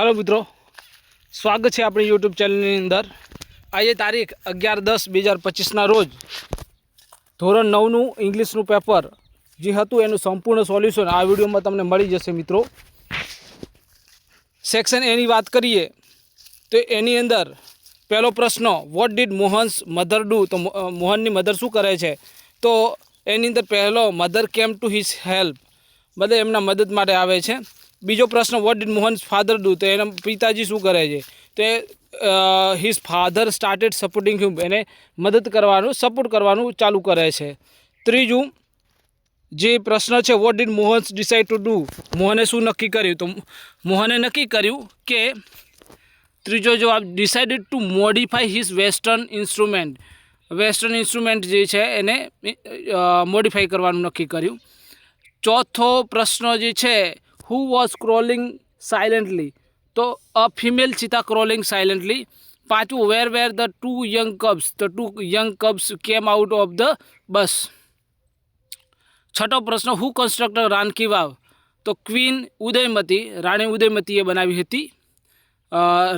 Hello મિત્રો, સ્વાગત છે આપણી યુટ્યુબ ચેનલની અંદર. આજે તારીખ અગિયાર દસ બે હજાર પચીસના રોજ ધોરણ નવનું ઇંગ્લિશનું પેપર જે હતું એનું સંપૂર્ણ સોલ્યુશન આ વિડીયોમાં તમને મળી જશે મિત્રો. સેક્શન એની વાત કરીએ, તો એની અંદર પહેલો પ્રશ્ન what did Mohan's mother do? તો મોહનની મધર શું કરે છે? તો એની અંદર પહેલો mother came to his help બધે એમના મદદ માટે આવે છે. બીજો પ્રશ્ન what did Mohan's father do તો એના પિતાજી શું કરે છે? તો his father started supporting him એને મદદ કરવાનું સપોર્ટ કરવાનું ચાલુ કરે છે. ત્રીજું, જે પ્રશ્ન છે what did Mohan's decide to do મોહને શું નક્કી કર્યું? તો મોહને નક્કી કર્યું કે, ત્રીજો જવાબ decided to modify his western instrument western instrument જે છે, એને મોડિફાઈ કરવાનું નક્કી કર્યું. ચોથો પ્રશ્ન જે છે હુ વોઝ ક્રોલિંગ સાયલેન્ટલી તો a female cheetah crawling silently પાંચમું where were the two young cubs the two young cubs came out of the bush છઠ્ઠો પ્રશ્ન હુ કન્સ્ટ્રક્ટર રાનકી વાવ? તો ક્વીન ઉદયમતી, રાણી ઉદયમતીએ બનાવી હતી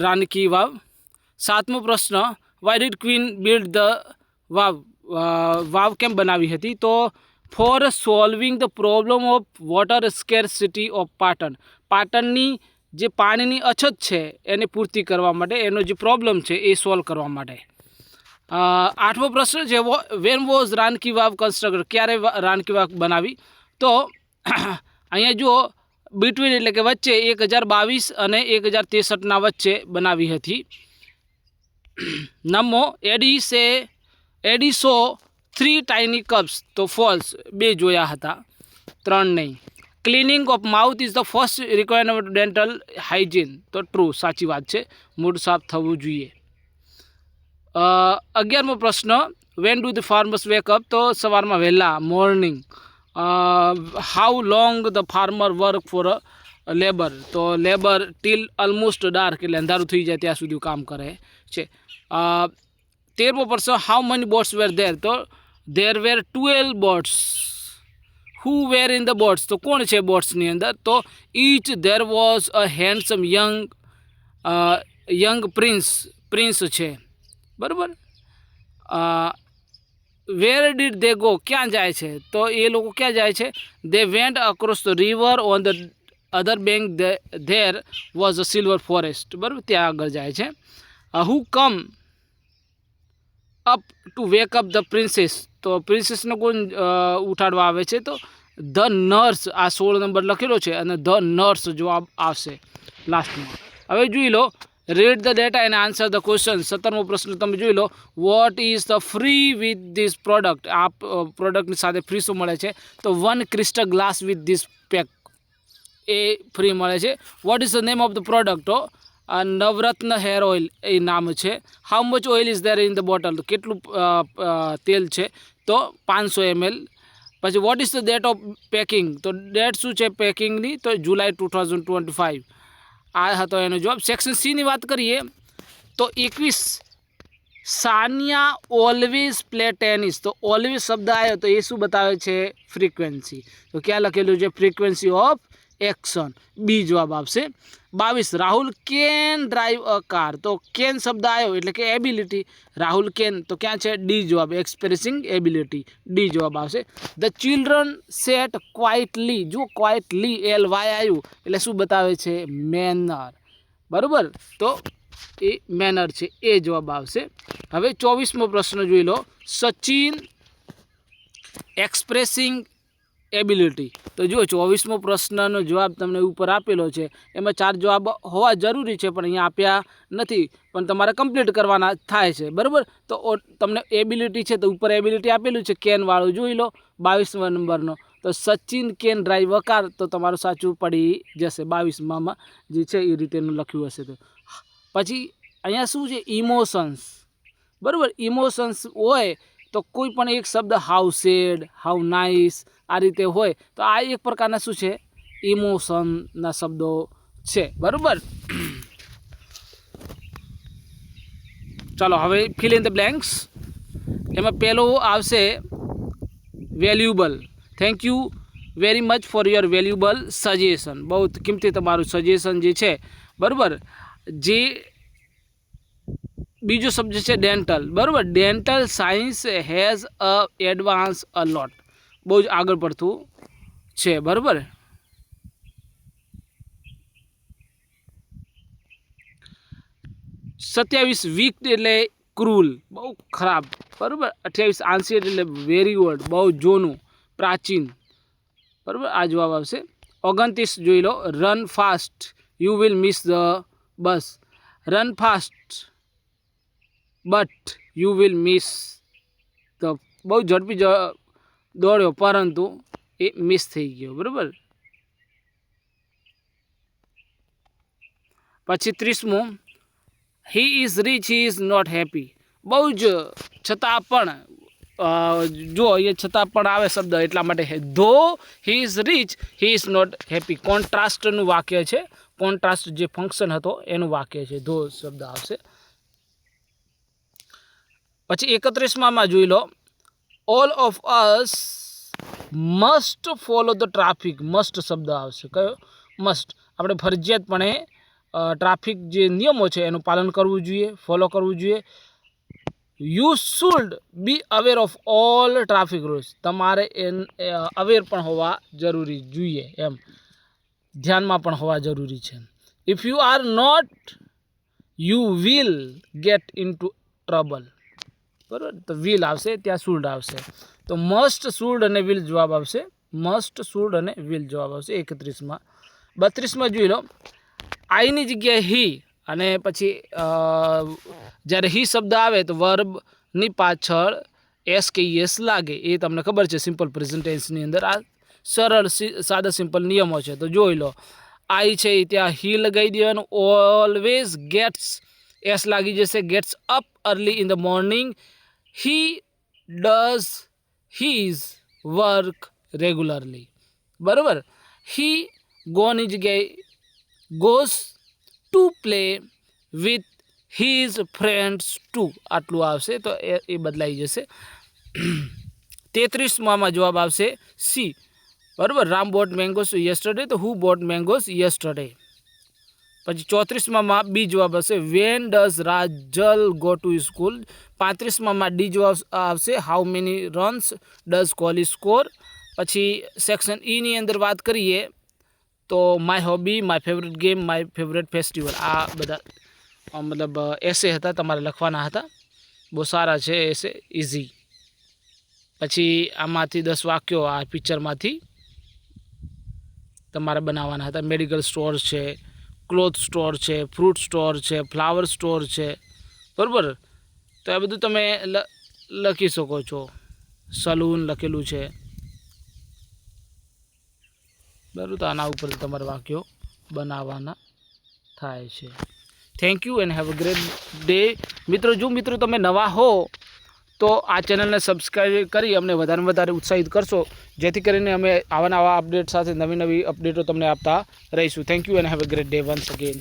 રાનકી વાવ. સાતમો પ્રશ્ન why did queen build the વાવ? વાવ કેમ બનાવી હતી? તો for solving the problem of water scarcity of Patan. પાટણની જે પાણીની અછત છે, એને પૂર્તિ કરવા માટે, એનો જે પ્રોબ્લેમ છે, એ સોલ્વ કરવા માટે. આઠમો પ્રશ્ન છે when was Rani ki Vav constructor ક્યારે રાનકી વાવ બનાવી? તો, અહીંયા જુઓ બિટવીન એટલે કે વચ્ચે એક હજાર બાવીસ અને એક હજાર ત્રેસઠના વચ્ચે બનાવી હતી. નમો એડિસે એડિસો થ્રી ટાઇની કપ્સ તો ફોલ્સ બે જોયા હતા. ત્રણ નહીં. Cleaning of mouth is the first requirement dental hygiene તો ટ્રુ સાચી વાત છે. મૂડ સાફ થવું જોઈએ. અગિયારમો પ્રશ્ન when do the farmers wake up તો સવારમાં વહેલા morning how long the farmer work for labour તો લેબર ટીલ ઓલમોસ્ટ ડાર્ક એટલે અંધારું થઈ જાય ત્યાં સુધી કામ કરે છે. તેરમો પ્રશ્ન how many boats were there તો there were twelve boats who were in the boats તો કોણ છે બોટ્સની અંદર તો each there was a handsome young young prince prince છે બરાબર વેર ડીડ દે ગો ક્યાં જાય છે તો એ લોકો ક્યાં જાય છે they went across the river on the other bank there was a silver forest બરાબર ત્યાં આગળ જાય છે who come up to wake up the princess તો પ્રિન્સેસને કોણ ઉઠાડવા આવે છે? તો ધ નર્સ આ સોળ નંબર લખેલો છે અને ધ નર્સ જવાબ આવશે લાસ્ટમાં હવે જોઈ લો read the data and answer the question સત્તરમો પ્રશ્ન તમે જોઈ લો what is the free with this product આ પ્રોડક્ટની સાથે ફ્રી શું મળે છે? તો one crystal glass with this pack A free મળે છે. What is the name of the product તો નવરત્ન હેર ઓઇલ એ નામ છે. How much oil is there in the bottle કેટલું તેલ છે? તો પાંચસો એમએલ પછી what is the date of packing તો ડેટ શું છે પેકિંગની તો July two thousand twenty five આ હતો એનો જવાબ. સેક્શન સીની વાત કરીએ, તો એકવીસ સાનિયા ઓલવેઝ પ્લે ટેનિસ. તો ઓલવેઝ શબ્દ આવ્યો તો એ શું બતાવે છે? ફ્રીક્વન્સી તો ક્યાં લખેલું છે? Frequency of action. બી જવાબ આવશે બાવીસ, Rahul can drive a car તો કેન શબ્દ આવ્યો એટલે કે એબિલિટી રાહુલ કેન, તો ક્યાં છે? ડી જવાબ. એક્સપ્રેસિંગ એબિલિટી ડી જવાબ આવશે. ધ ચિલ્ડ્રન સેટ ક્વાઇટલી જો ક્વાઇટલી એલ વાય આવ્યું. એટલે શું બતાવે છે? મેનર બરાબર? તો એ મેનર છે. એ જવાબ આવશે. હવે ચોવીસમો પ્રશ્ન જોઈ લો. Sachin expressing ability. તો જુઓ, ચોવીસમો પ્રશ્નનો જવાબ તમને ઉપર આપેલો છે. એમાં ચાર જવાબ હોવા જરૂરી છે, પણ અહીંયા આપ્યા નથી. પણ તમારે કમ્પ્લીટ કરવાના થાય છે. બરાબર? તો તમને એબિલિટી છે તો ઉપર એબિલિટી આપેલું છે. કેનવાળું જોઈ લો, બાવીસમા નંબરનો. તો સચિન કેન ડ્રાઈવ વકાર, તો તમારું સાચું પડી જશે બાવીસમાં જે છે એ રીતેનું લખ્યું હશે તો. પછી અહીંયા શું છે? ઇમોશન્સ બરાબર? ઇમોશન્સ હોય તો કોઈ પણ એક શબ્દ હાઉ સેડ હાઉ નાઇસ આ રીતે હોય, તો આ એક પ્રકારના શું છે? ઇમોશનના શબ્દો છે. બરાબર? ચાલો, હવે ફિલ ઇન ધ બ્લેન્ક્સ એમાં પહેલો આવશે valuable thank you very much for your valuable suggestion બહુ કિંમતી તમારું સજેશન જે છે. બરાબર? જે બીજો સબ્જેક્ટ છે ડેન્ટલ બરાબર? Dental science has a advance a lot બહુ જ આગળ પડતું છે, બરાબર? સત્યાવીસ વીક એટલે ક્રૂલ બહુ ખરાબ. બરાબર? અઠ્યાવીસ આંસી એટલે વેરી વર્ડ બહુ જૂનું, પ્રાચીન. બરાબર? આ જવાબ આવશે. ઓગણત્રીસ જોઈ લો. Run fast you will miss the bus run fast but you will miss the બહુ ઝડપી દોડ્યો, પરંતુ એ મિસ થઈ ગયો, બરાબર? પછી ત્રીસમું he is rich he is not happy બહુ જ છતાં પણ જો એ છતાં પણ આવે શબ્દ એટલા માટે though he is rich he is not happy કોન્ટ્રાસ્ટનું વાક્ય છે. કોન્ટ્રાસ્ટ જે ફંક્શન હતો, એનું વાક્ય છે. ધો શબ્દ આવશે. પછી એકત્રીસમાં જોઈ લો. All of us must follow the traffic must શબ્દ આવશે. કયો? મસ્ટ આપણે ફરજિયાતપણે ટ્રાફિક જે નિયમો છે એનું પાલન કરવું જોઈએ ફોલો કરવું જોઈએ. You should be aware of all traffic rules તમારે એન અવેર પણ હોવા જરૂરી જોઈએ એમ. ધ્યાનમાં પણ હોવા જરૂરી છે if you are not you will get in to trouble બરાબર? તો વિલ આવશે, ત્યાં શુડ આવશે. તો મસ્ટ શુડ અને વિલ જવાબ આવશે. મસ્ટ શુડ અને વિલ જવાબ આવશે એકત્રીસમાં. બત્રીસમાં જોઈ લો. આઈની જગ્યાએ હી અને પછી જ્યારે હી શબ્દ આવે તો વર્બની પાછળ એસ કે એસ લાગે. એ તમને ખબર છે સિમ્પલ પ્રેઝન્ટેન્સની અંદર. આ સરળ સાદા સિમ્પલ નિયમો છે. તો જોઈ લો. આઈ છે એ ત્યાં હી લગાવી દેવાનું. ઓલવેઝ ગેટ્સ એસ લાગી જશે gets up early in the morning he does his work regularly બરાબર? હી ગોની જગ્યાએ goes to play with his friends too આટલું આવશે તો એ એ બદલાઈ જશે. તેત્રીસમાં જવાબ આવશે સી બરાબર? રામ બોટ મેંગોસ યસ્ટરડે તો હુ બોટ મેંગોસ યસ્ટરડે પછી ચોત્રીસમાં બી જવાબ હશે when does Rajal go to school પાંત્રીસમાં D જવાબ આવશે. How many runs does Kohli score પછી સેક્શન ઈની અંદર વાત કરીએ તો my hobby my favourite game my favourite festival આ બધા મતલબ એસે હતા, તમારે લખવાના હતા. બહુ સારા છે એસે ઇઝી પછી આમાંથી દસ વાક્યો આ પિક્ચરમાંથી તમારે બનાવવાના હતા. મેડિકલ સ્ટોર છે ક્લોથ સ્ટોર છે ફ્રૂટ સ્ટોર છે ફ્લાવર સ્ટોર છે. બરાબર? તો આ બધું તમે લખી શકો છો. સલૂન લખેલું છે. બરાબર, તો આના ઉપર તમારા વાક્યો બનાવવાના થાય છે. Thank you and have a great day મિત્રો, જો મિત્રો તમે નવા હો તો આ ચેનલને સબસ્ક્રાઈબ કરી અમને વધારે વધારે ઉત્સાહિત કરશો. જેથી કરીને અમે આવા નવા અપડેટ સાથે નવી નવી અપડેટો તમને આપતા રહીશું. Thank you and have a great day once again